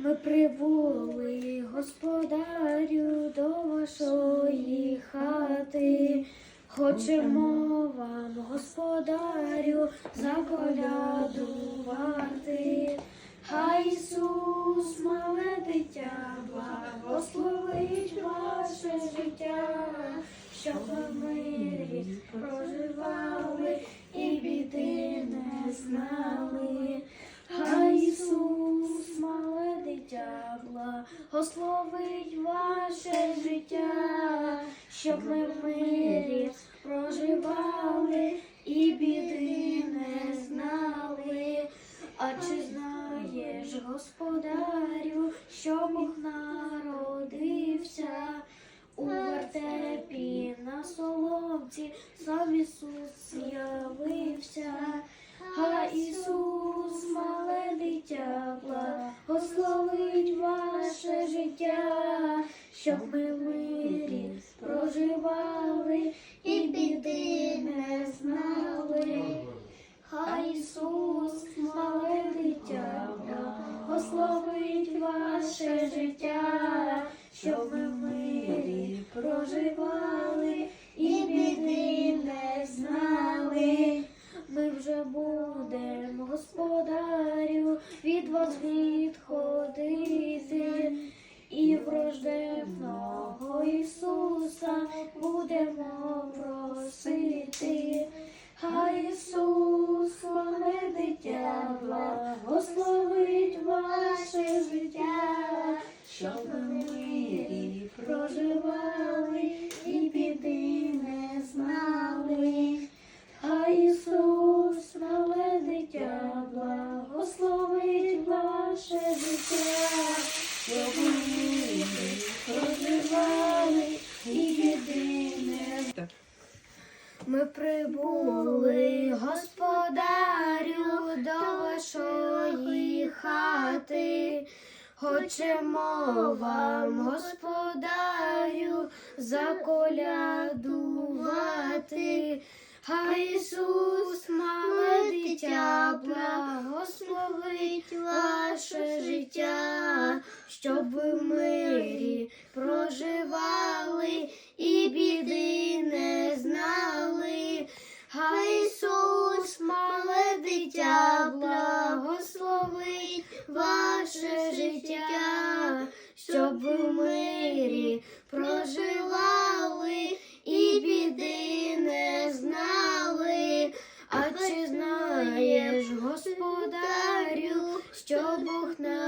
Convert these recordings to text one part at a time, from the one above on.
Ми прибули, господарю, до вашої хати. Хочемо вам, господарю, заколядувати. Хай Ісус, мале дитя, благословить ваше життя, щоб ви мирі щоб ми в мирі проживали і біди не знали. А чи знаєш, господарю, що Бог народився? У вертепі на соломці, сам Ісус з'явився, а Ісус, мале дитя, благословить ваше життя, щоб ми проживали і біди не знали. Хай Ісус, мале дитя, благословить ваше життя, щоб ми в мирі проживали і біди не знали. Ми вже будемо, господарю, від вас відходити, і в рожденого Ісуса будемо просити. Хай Ісус, мале дитя, благословить ваше життя, щоб в мирі проживали і біди не знали. Хай Ісус, мале дитя, благословить ваше життя, Ми прибули, господарю, до вашої хати. Хочемо вам, господарю, заколядувати. Хай Ісус, мале дитя, благословить ваше життя, щоб в мирі проживали і біди не знали. Хай Ісус, мале дитя, благословить ваше життя, щоб в мирі проживали і біди не знали. А чи знаєш, господарю, що Бог народився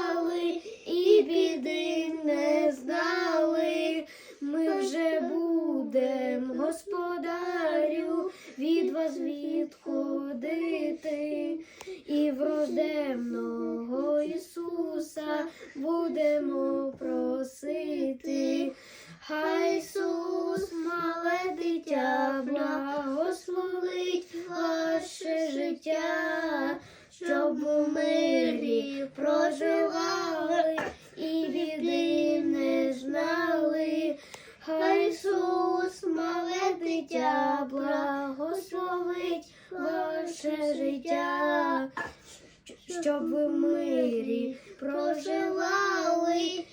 від вас відходити, і в рожденного Ісуса будемо просити. Хай Ісус, мале дитя, благословить ваше життя, щоб в мирі проживали і біди дитя, благословить ваше життя, щоб ви мирі проживали